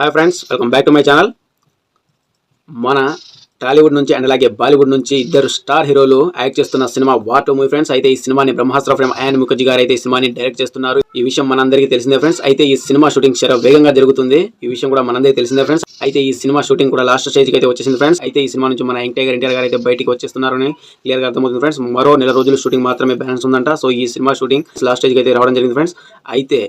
Hi friends welcome back to my channel మన టాలీవుడ్ నుంచి and అలాగే బాలీవుడ్ నుంచి ఇద్దరు స్టార్ హీరోలు యాక్ట్ చేస్తున్న cinema war two movie friends అయితే ఈ సినిమాని బ్రహ్మాస్త్ర ఫ్రేమ్ అయాన్ ముఖర్జీ గారు అయితే ఈ సినిమాని డైరెక్ట్ చేస్తున్నారు. ఈ విషయం మనందరికీ తెలిసిందే ఫ్రెండ్స్ అయితే ఈ సినిమా షూటింగ్ చాలా వేగంగా జరుగుతుంది. ఈ విషయం కూడా మనందరికీ తెలిసిందే ఫ్రెండ్స్ అయితే ఈ సినిమా షూటింగ్ కూడా లాస్ట్ స్టేజ్కి అయితే వచ్చేసింది ఫ్రెండ్స్ అయితే ఈ సినిమా నుంచి మన ఎంటైగర్ ఎన్టీఆర్ గారు అయితే బయటికి వచ్చేస్తున్నారని క్లియర్గా అర్థమవుతుంది ఫ్రెండ్స్ మరో నెల రోజులు షూటింగ్ మాత్రమే బ్యాలెన్స్ ఉందంట. సో ఈ సినిమా షూటింగ్ లాస్ట్ స్టేజ్కి అయితే రావడం జరిగింది ఫ్రెండ్స్ అయితే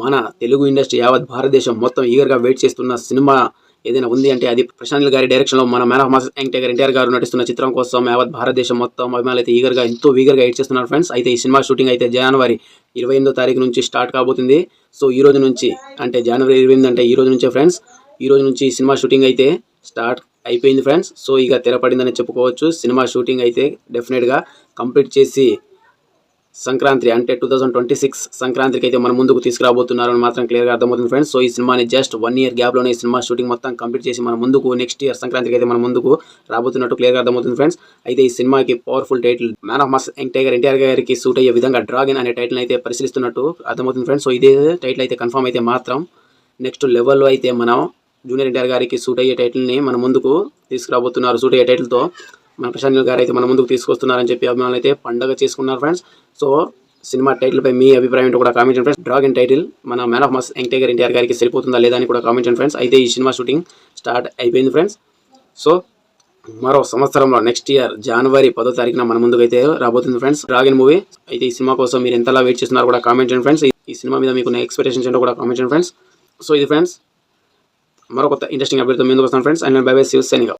మన తెలుగు ఇండస్ట్రీ యావత్ భారతదేశం మొత్తం ఈగర్గా వెయిట్ చేస్తున్న సినిమా ఏదైనా ఉంది అంటే అది ప్రశాంత్ గారి డైరెక్షన్లో మన మ్యాన్ ఆఫ్ మాస్ ఎంటైగర్ ఎన్టీఆర్ గారు నటిస్తున్న చిత్రం కోసం యావత్ భారతదేశం మొత్తం అభిమానులు అయితే ఈగర్గా ఎంతో ఈగర్గా వెయిట్ చేస్తున్నారు ఫ్రెండ్స్ అయితే ఈ సినిమా షూటింగ్ అయితే జనవరి ఇరవై ఎనిమిదో తారీఖు నుంచి స్టార్ట్ కాబోతుంది. సో ఈ రోజు నుంచి అంటే జనవరి ఇరవై ఎనిమిది అంటే ఈ రోజు నుంచే ఫ్రెండ్స్ ఈ రోజు నుంచి సినిమా షూటింగ్ అయితే స్టార్ట్ అయిపోయింది ఫ్రెండ్స్ సో ఇక తెరపడిందని చెప్పుకోవచ్చు. సినిమా షూటింగ్ అయితే డెఫినెట్గా కంప్లీట్ చేసి సంక్రాంతి అంటే టూ థౌసండ్ ట్వంటీ సిక్స్ సంక్రాంతికి అయితే మన ముందుకు తీసుకురాబోతున్నారు మాత్రం క్లియర్గా అర్థమవుతుంది ఫ్రెండ్స్ సో ఈ సినిమాని జస్ట్ వన్ ఇయర్ గ్యాప్లోనే ఈ సినిమా షూటింగ్ మొత్తం కంప్లీట్ చేసి మన ముందుకు నెక్స్ట్ ఇయర్ సంక్రాంతికి అయితే మన ముందుకు రాబోతున్నట్టు క్లియర్గా అర్థమవుతుంది ఫ్రెండ్స్ అయితే ఈ సినిమాకి powerful title man of mass tiger NTR గారికి సూట్ అయ్యే విధంగా డ్రాగన్ అనే టైటిల్ అయితే పరిశీలిస్తున్నట్టు అర్థమవుతుంది ఫ్రెండ్స్ సో ఇదే టైటిల్ అయితే కన్ఫర్మ్ అయితే మాత్రం నెక్స్ట్ లెవెల్లో అయితే మనం జూనియర్ ఎన్టీఆర్ గారికి సూట్ అయ్యే టైటిల్ని మన ముందుకు తీసుకురాబోతున్నారు. సూట్ అయ్యే టైటిల్తో మన ప్రశాంత్ గారు అయితే మన ముందుకు తీసుకొస్తున్నారని చెప్పి అభిమానులు అయితే పండగ చేసుకున్నారు ఫ్రెండ్స్ సో సినిమా టైటిల్ పై మీ అభిప్రాయం ఏంటో కూడా కామెంట్ ఫ్రెండ్స్ డ్రాగన్ టైటిల్ మన మ్యాన్ ఆఫ్ మస్ ఎంటైగర్ ఎన్టీఆర్ గారికి సరిపోతుందా లేదా అని కూడా కామెంట్ ఫ్రెండ్స్ అయితే ఈ సినిమా షూటింగ్ స్టార్ట్ అయిపోయింది ఫ్రెండ్స్ సో మరో సంవత్సరంలో నెక్స్ట్ ఇయర్ జనవరి పదో తారీఖున మన ముందుకు అయితే రాబోతుంది ఫ్రెండ్స్ డ్రాగన్ మూవీ అయితే ఈ సినిమా కోసం మీరు ఎంతలా వెయిట్ చేస్తున్నారు కూడా కామెంట్ చేయండి ఫ్రెండ్స్ ఈ సినిమా మీద మీకు ఎక్స్పెక్టేషన్స్ ఏంటో కూడా కామెంట్ చేయండి ఫ్రెండ్స్ సో ఇది ఫ్రెండ్స్ మరో కొత్త ఇంట్రెస్టింగ్ అప్డేట్తో ముందుకు వస్తాను friends and bye bye sees signing